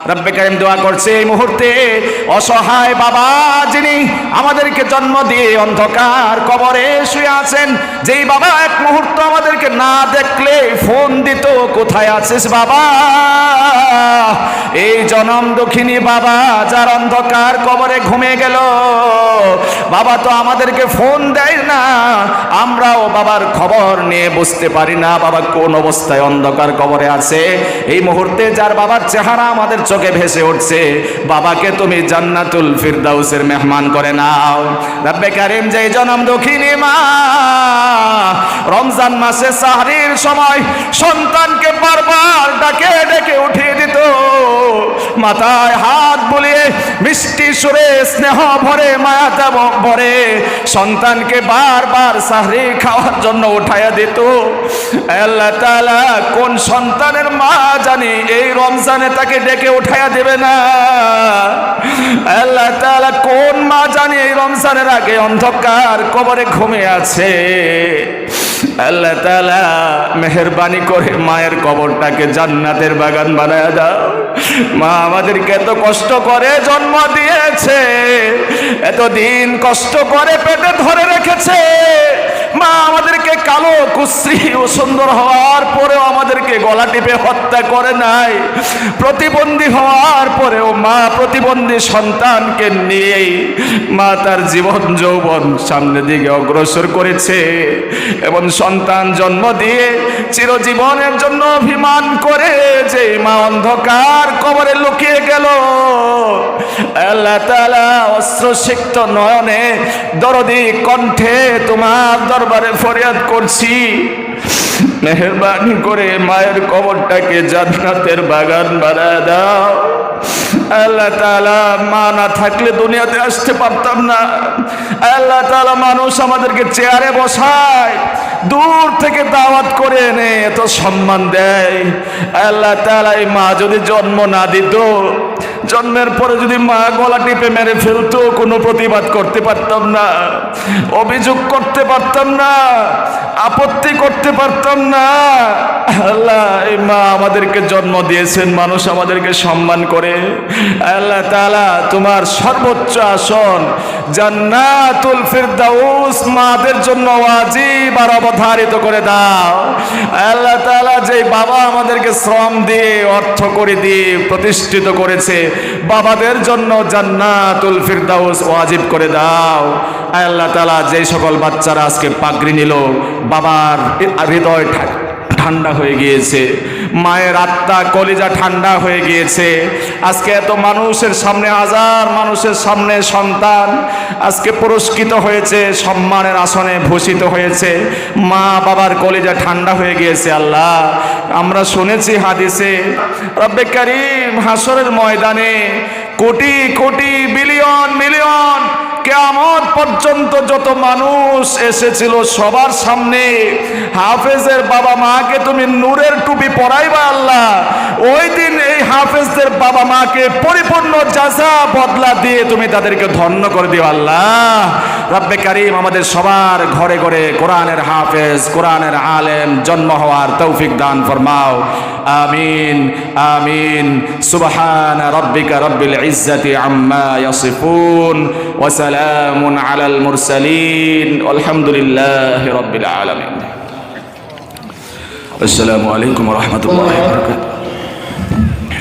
রব্বে কারিম দোয়া করছে এই মুহূর্তে। অসহায় বাবা যিনি আমাদেরকে জন্ম দিয়ে অন্ধকার কবরে শুয়ে আছেন, যেই বাবা এক মুহূর্ত আমাদেরকে না দেখলে ফোন দিত, কোথায় আছিস বাবা? এই জনম দুঃখিনী বাবা যার অন্ধকার কবরে ঘুমে গেল। বাবা তো আমাদেরকে ফোন দেয় না আমরাও বাবার খবর নিয়ে বুঝতে পারি না, বাবা কোন অবস্থায় অন্ধকার কবরে আছে। এই মুহূর্তে যার বাবার চেহারা আমাদের চোখে ভেসে উঠছে, বাবাকে তুমি জান্নাতুল ফিরদাউসের মেহমান করে নাও। রব্বে কারিম যে জনম দক্ষিণী মা, রমজান মাসে সাহরির সময় সন্তানকে বারবার ডাকে ডেকে উঠিয়ে দিত। মাথায় হাত বুলিয়ে মিষ্টি সুরে স্নেহ ভরে মায়াতে ভরে, সন্তানকে বারবার সাহরি খাওয়ার জন্য উঠাইয়া দিত। আল্লাহ তাআলা কোন সন্তানের মা জানি এই রমজানে তাকে ডেকে উঠাইয়া দেবে না। আল্লাহ তাআলা কোন মা জানি এই রমজানের আগে অন্ধকার কবরে ঘুমিয়ে আছে। আল্লাহ তাআলা মেহরবানি করে মায়ের কবরটাকে জান্নাতের বাগান বানায় দাও। মা আমাদেরকে এত কষ্ট করে জন্ম দিয়েছে, এতদিন কষ্ট করে পেটে ধরে রেখেছে। কালো, কুশ্রী ও সুন্দর হওয়ার পরেও আমাদেরকে গলা টিপে হত্যা করে নাই। প্রতিবন্ধী হওয়ার পরেও মা প্রতিবন্ধী সন্তানকে নিয়েই মা তার জীবন যৌবন সামনের দিকে অগ্রসর করেছে এবং সন্তান জন্ম দিয়ে চিরজীবনের জন্য অভিমান করে যে মা অন্ধকার কবরে লুকিয়ে গেল। তাআলা অস্ত্রসিক্ত নয়নে দরদি কণ্ঠে তোমার দরবারে ফরিয়াদ করছি। মেহরবানি করে মায়ের কবরটাকে জান্নাতের বাগান বানায় দাও। আল্লাহ তাআলা মা না থাকলে দুনিয়াতে আসতে পারতাম না। আল্লাহ তাআলা মানুষ আমাদেরকে চেয়ারে বসায়, দূর থেকে দাওয়াত করে এনে এত সম্মান দেয়। আল্লাহ তাআলা এই মা যদি জন্ম না দিত, জন্মের পরে যদি মা গলা টিপে মেরে ফেলতো, কোনো প্রতিবাদ করতে পারতাম না। অভিযোগ করতে পারতাম না। আপত্তি করতে পারতাম না। আল্লাহ, এই মা আমাদেরকে জন্ম দিয়েছেন, মানুষ আমাদেরকে সম্মান করে। আল্লাহ তালা তোমার সর্বোচ্চ আসন জান্নাতুল ফিরদাউস মাদের জন্য ওয়াজিব আর অবধারিত করে দাও। আল্লাহ তাআলা যে বাবা আমাদেরকে শ্রম দিয়ে, অর্থ করে দিয়ে প্রতিষ্ঠিত করেছে, বাবাদের জন্য জান্নাতুল ফিরদাউস ওয়াজিব করে দাও। আল্লাহ তালা যে সকল বাচ্চারা আজকে পাগড়ি নিল, বাবার হৃদয় ঠান্ডা হয়ে গিয়েছে, মায়ের আত্মা কলিজা ঠান্ডা হয়ে গিয়েছে, আজকে এত মানুষের সামনে, হাজার মানুষের সামনে সন্তান আজকে পুরস্কৃত হয়েছে, সম্মানের আসনে ভূষিত হয়েছে, মা বাবার কলিজা ঠান্ডা হয়ে গিয়েছে, আল্লাহ, আমরা শুনেছি হাদিসে, রব্বে করিম হাসরের ময়দানে কোটি কোটি বিলিয়ন মিলিয়ন কেমন পর্যন্ত যত মানুষ এসেছিল সবার সামনে, হাফেজের বাবা মাকে তুমি নূরের টুপি পরাইবা আল্লাহ। ওই দিন এই হাফেজদের বাবা মাকে পরিপূর্ণ যাজা বদলা দিয়ে তুমি তাদেরকে ধন্য করে দিও আল্লাহ। রব্বে কারিম আমাদের সবার ঘরে ঘরে কোরআনের হাফেজ, কোরআনের আলেম জন্ম হওয়ার তৌফিক দান ফরমাও। আমিন আমিন। সুবহান রব্বিকা রব্বিল ইজ্জাতি আম্মা ইয়াসিফুন, ওয়া সালামুন আলাল মুরসালিন আলহামদুলিল্লাহি রব্বিল আলামিন। আসসালামু আলাইকুম ওয়া রাহমাতুল্লাহি ওয়া বারাকাতুহু।